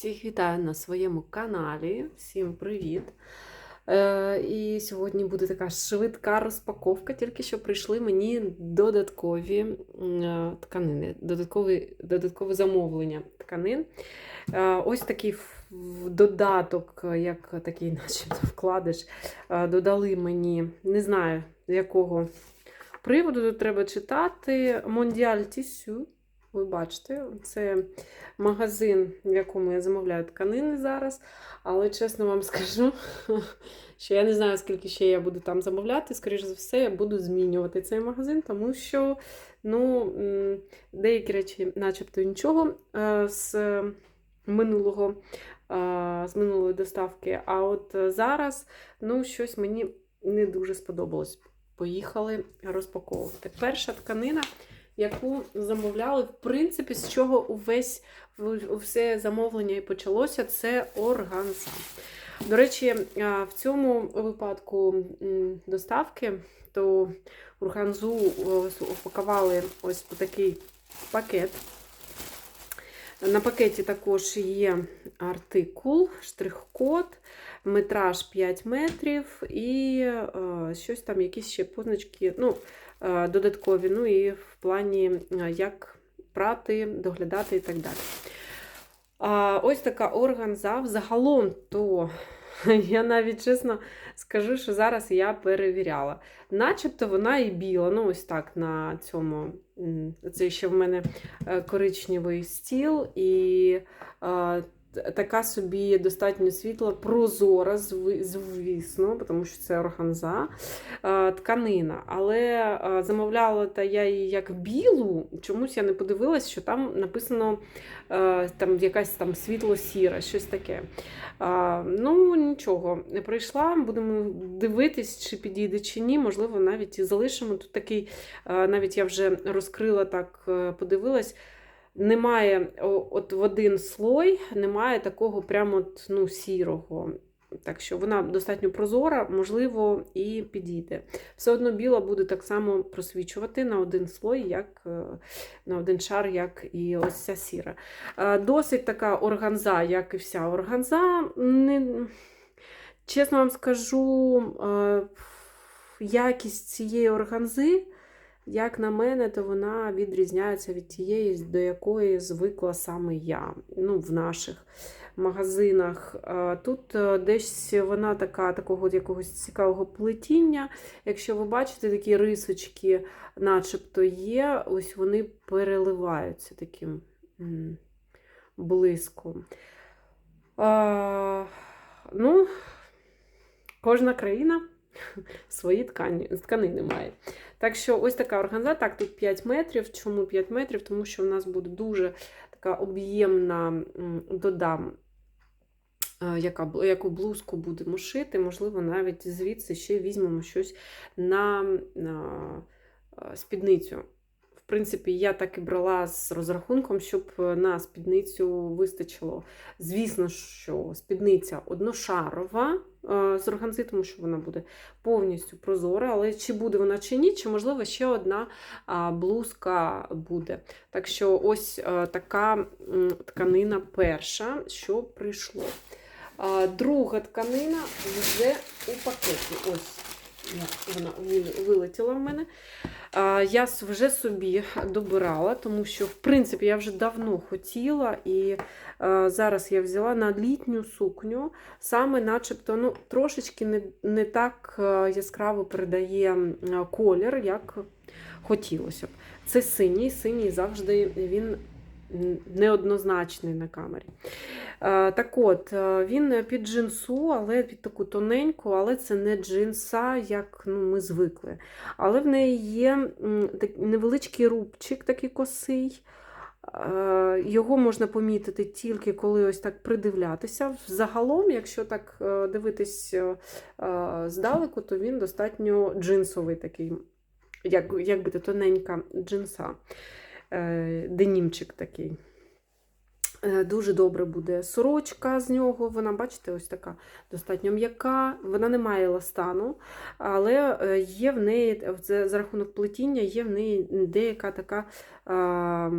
Всіх вітаю на своєму каналі. Всім привіт! Е, і сьогодні буде така швидка розпаковка, тільки що прийшли мені додаткові е, тканини, додаткові, додаткове замовлення тканин. Е, ось такий додаток, як такий, начебто, вкладиш, додали мені, не знаю з якого приводу тут треба читати. Mondial Tissue. Ви бачите, це магазин, в якому я замовляю тканини зараз. Але чесно вам скажу, що я не знаю, скільки ще я буду там замовляти. Скоріше за все, я буду змінювати цей магазин, тому що ну, деякі речі, начебто, нічого е, з минулого. е, З минулої доставки. А от зараз ну, щось мені не дуже сподобалось. Поїхали розпаковувати. Перша тканина, яку замовляли, в принципі, з чого увесь все замовлення і почалося, це органза. До речі, в цьому випадку доставки, то органзу ось упакували ось у такий пакет. На пакеті також є артикул, штрих-код, метраж 5 метрів і е, щось там, якісь ще позначки, ну, е, додаткові, ну і в плані, е, як прати, доглядати і так далі. Ось така органза. Взагалом, то я навіть чесно скажу, що зараз я перевіряла. Начебто вона і біла. Ну, ось так на цьому. Це ще в мене е, коричневий стіл, і е, така собі достатньо світла, прозора, звісно, тому що це органза, е, тканина. Але е, замовляла та я її як білу, чомусь я не подивилась, що там написано е, там якась там світло-сіра, щось таке. Ну, нічого, не прийшла. Будемо дивитись, чи підійде, чи ні. Можливо, навіть і залишимо. Тут такий, навіть я вже розкрила так, подивилась. Немає от в один слой, немає такого прямо от, ну, сірого. Так що вона достатньо прозора, можливо, і підійде. Все одно біла буде так само просвічувати на один слой, як е, на один шар, як і ось ця сіра. Е, Досить така органза, як і вся органза. Не... Чесно вам скажу, е, якість цієї органзи, як на мене, то вона відрізняється від тієї, до якої звикла саме я ну, в наших магазинах. Тут е, десь вона така, такого якогось цікавого плетіння. Якщо ви бачите такі рисочки, начебто є, ось вони переливаються таким блиском. Ну, кожна країна свої ткані, тканини має. Так що ось така органза, так, тут 5 метрів. Чому 5 метрів? Тому що в нас буде дуже така об'ємна дода, е, Яка, яку блузку будемо шити, можливо, навіть звідси ще візьмемо щось на, на е, спідницю. Принципі, я так і брала з розрахунком, щоб на спідницю вистачило. Звісно, що спідниця одношарова е, з органзи, тому що вона буде повністю прозора, але чи буде вона чи ні, чи можливо ще одна блузка буде. Так що ось е, така тканина перша, що прийшло. Друга тканина вже у пакеті. Ось вона вилетіла в мене. Я вже собі добирала, тому що, в принципі, я вже давно хотіла, і зараз я взяла на літню сукню, саме начебто ну, трошечки не, не так яскраво передає колір, як хотілося б. Це синій, синій завжди він неоднозначний на камері. Е, Так от, е, він під джинсу, але під таку тоненьку, але це не джинса, як ну, ми звикли. Але в неї є невеличкий рубчик такий косий. Е, Його можна помітити тільки коли ось так придивлятися. Загалом, якщо так дивитись здалеку, то він достатньо джинсовий такий, як, якби то тоненька джинса, денімчик такий. Е, Дуже добре буде сорочка з нього. Вона, бачите, ось така достатньо м'яка. Вона не має еластану, але е, є в неї за за рахунок плетіння, є в неї деяка така а,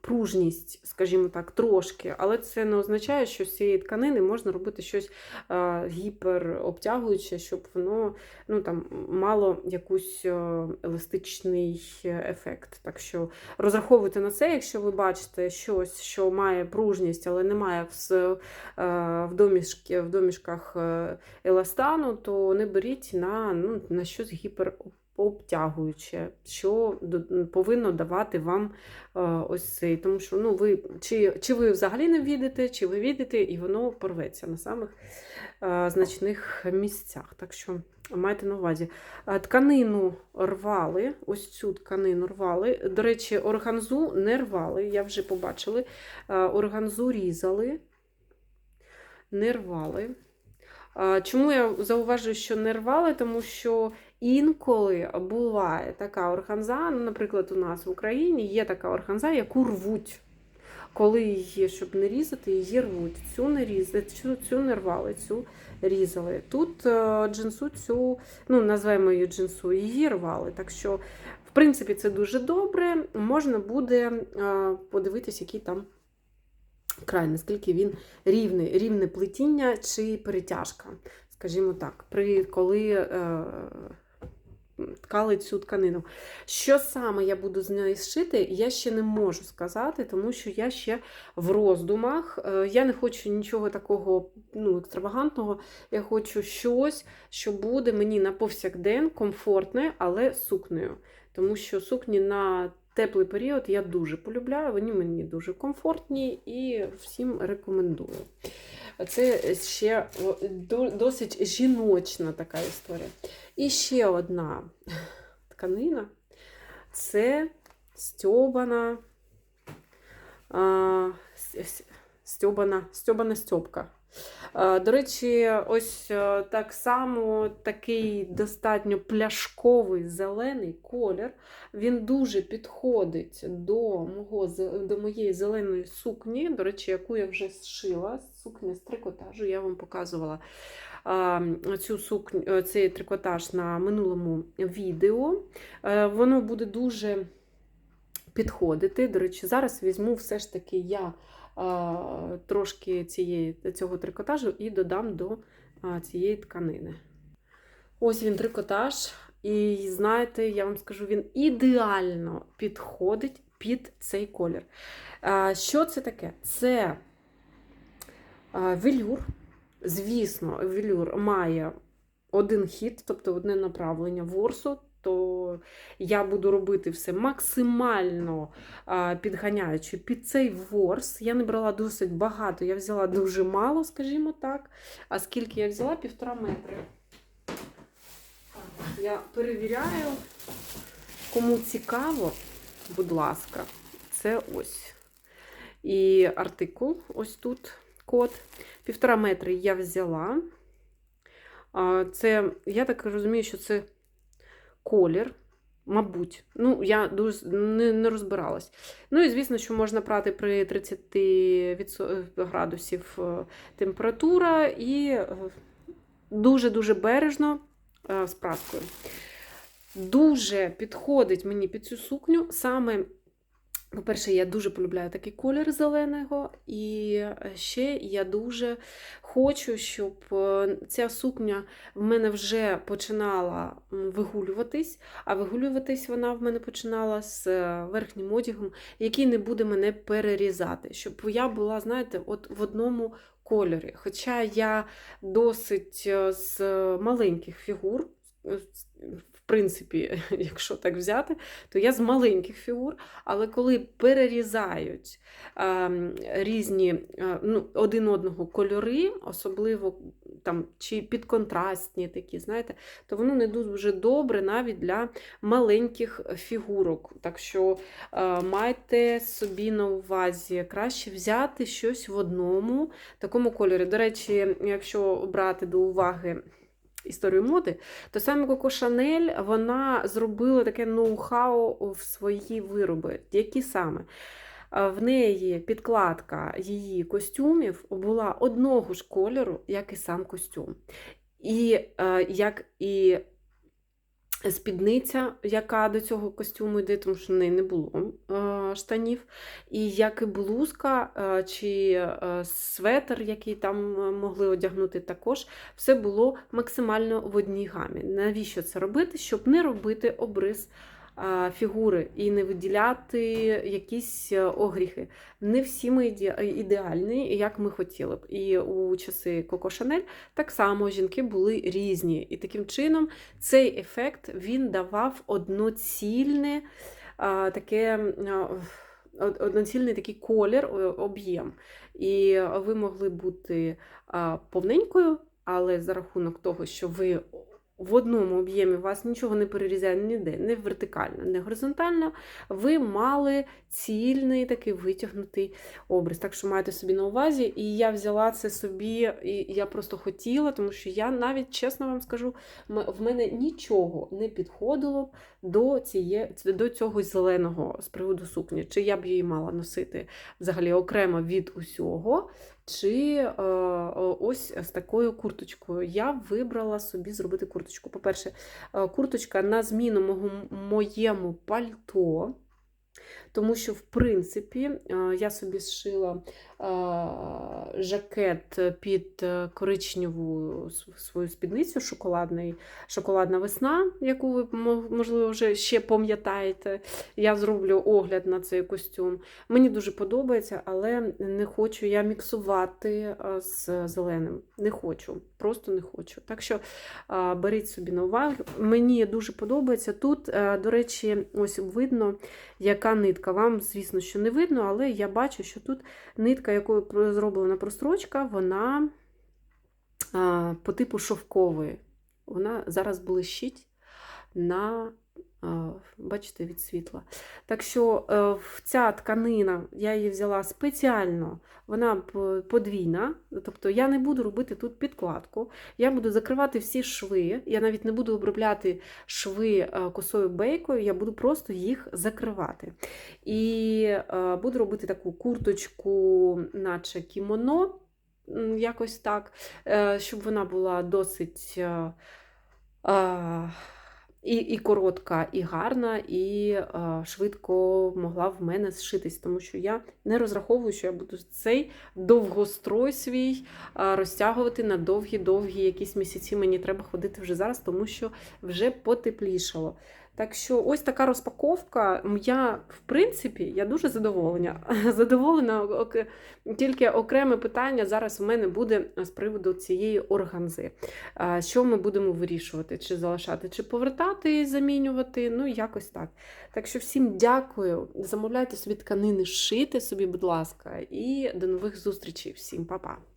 пружність, скажімо так, трошки. Але це не означає, що з цієї тканини можна робити щось а, гіперобтягуюче, щоб воно ну, там, мало якийсь еластичний ефект. Так що розраховуйте на це, якщо ви бачите щось, що має пружність, але немає в, е, в, домішки, в домішках е, еластану, то не беріть на, ну, на щось гіперобтягуюче, що повинно давати вам е, ось цей. Тому що ну, ви, чи, чи ви взагалі не відете, чи ви відете, і воно порветься на самих е, значних місцях. Так що майте на увазі. Е, Тканину рвали, ось цю тканину рвали. До речі, органзу не рвали, я вже побачила. Органзу різали, не рвали. Чому я зауважую, що не рвали? Тому що інколи буває така органза, ну, наприклад, у нас в Україні є така органза, яку рвуть. Коли її, щоб не різати, її рвуть. Цю не різали, цю, цю не рвали, цю різали. Тут е, джинсу цю, ну, називаємо її джинсу, її рвали. Так що, в принципі, це дуже добре. Можна буде е, подивитись, який там край, наскільки він рівний, рівне плетіння чи перетяжка. Скажімо так, при коли е, ткали цю тканину. Що саме я буду з неї шити, я ще не можу сказати, тому що я ще в роздумах. Е, Я не хочу нічого такого ну, екстравагантного. Я хочу щось, що буде мені на повсякдень комфортне, але сукнею. Тому що сукні на теплий період я дуже полюбляю, вони мені дуже комфортні і всім рекомендую. Це ще досить жіночна така історія. І ще одна тканина це стьобана, стьобана, стьобана стьобка. А, До речі, ось е, так само такий достатньо пляшковий зелений колір. Він дуже підходить до, мого, до моєї зеленої сукні, до речі, яку я вже зшила, сукня з трикотажу, я вам показувала цю сукню, е, цей трикотаж на минулому відео. Е, Воно буде дуже підходити. До речі, зараз візьму все ж таки я трошки цієї, цього трикотажу і додам до цієї тканини. Ось він трикотаж. І знаєте, я вам скажу, він ідеально підходить під цей колір. Що це таке? Це велюр. Звісно, велюр має один хід, тобто одне направлення ворсу, то я буду робити все максимально підганяючи під цей ворс. Я не брала досить багато, я взяла дуже мало, скажімо так. А скільки я взяла? Півтора метри. Я перевіряю, кому цікаво, будь ласка, це ось. І артикул, ось тут код. Півтора метри я взяла. Це, я так розумію, що це колір. Мабуть, ну, я дуже не, не розбиралась. Ну і звісно, що можна прати при 30 відсо- градусів е, температура і е, дуже-дуже бережно е, з праскою. Дуже підходить мені під цю сукню саме. По-перше, я дуже полюбляю такий колір зеленого, і ще я дуже хочу, щоб е, ця сукня в мене вже починала вигулюватись, а вигулюватись вона в мене починала з е, верхнім одягом, який не буде мене перерізати, щоб я була, знаєте, от в одному кольорі. Хоча я досить е, з маленьких фігур, е, принципі, якщо так взяти, то я з маленьких фігур, але коли перерізають е, різні е, ну, один одного кольори, особливо там чи підконтрастні такі, знаєте, то воно не дуже добре навіть для маленьких фігурок. Так що е, майте собі на увазі краще взяти щось в одному такому кольорі. До речі, якщо брати до уваги історію моди, то саме Коко Шанель вона зробила таке ноу-хау в свої вироби. Які саме? В неї підкладка її костюмів була одного ж кольору, як і сам костюм. І е, як і спідниця, яка до цього костюму йде, тому що в неї не було е, штанів. І як і блузка е, чи е, светр, який там могли одягнути, також все було максимально в одній гамі. Навіщо це робити? Щоб не робити обрис фігури і не виділяти якісь е, огріхи. Не всі ми ідеальні, як ми хотіли б. І у часи Коко Шанель так само жінки були різні. І таким чином цей ефект він давав одноцільне таке. Одноцільний такий колір, е, об'єм. І ви могли бути повненькою, але за рахунок того, що ви в одному об'ємі вас нічого не перерізає ніде, не вертикально, не горизонтально, ви мали цільний такий витягнутий образ. Так що маєте собі на увазі. І я взяла це собі, і я просто хотіла, тому що я навіть, чесно вам скажу, в мене нічого не підходило до, ціє, до цього зеленого з приводу сукні. Чи я б її мала носити взагалі окремо від усього, чи е, ось з такою курточкою. Я вибрала собі зробити курточку. По-перше, е, курточка на зміну моєму пальто. Тому що, в принципі, е, я собі зшила е, жакет під коричневу свою спідницю, шоколадний, шоколадна весна, яку ви, можливо, вже ще пам'ятаєте. Я зроблю огляд на цей костюм. Мені дуже подобається, але не хочу я міксувати з зеленим. Не хочу, просто не хочу. Так що беріть собі на увагу. Мені дуже подобається. Тут, е, до речі, ось видно, яка нитка. Вам, звісно, що не видно, але я бачу, що тут нитка, якою зроблена прострочка, вона по типу шовкової. Вона зараз блищить на, бачите, від світла. Так що е, ця тканина, я її взяла спеціально, вона подвійна, тобто я не буду робити тут підкладку, я буду закривати всі шви, я навіть не буду обробляти шви е, косою бейкою, я буду просто їх закривати. І е, буду робити таку курточку, наче кімоно, якось так, щоб вона була досить і, і коротка, і гарна, і е, швидко могла в мене зшитись, тому що я не розраховую, що я буду цей довгострой свій е, розтягувати на довгі-довгі якісь місяці. Мені треба ходити вже зараз, тому що вже потеплішало. Так що ось така розпаковка. Я, в принципі, я дуже задоволена. Задоволена, тільки окреме питання зараз у мене буде з приводу цієї органзи. Що ми будемо вирішувати? Чи залишати, чи повертати замінювати? Ну, якось так. Так що всім дякую. Замовляйте собі тканини, шити собі, будь ласка, і до нових зустрічей. Всім па-па!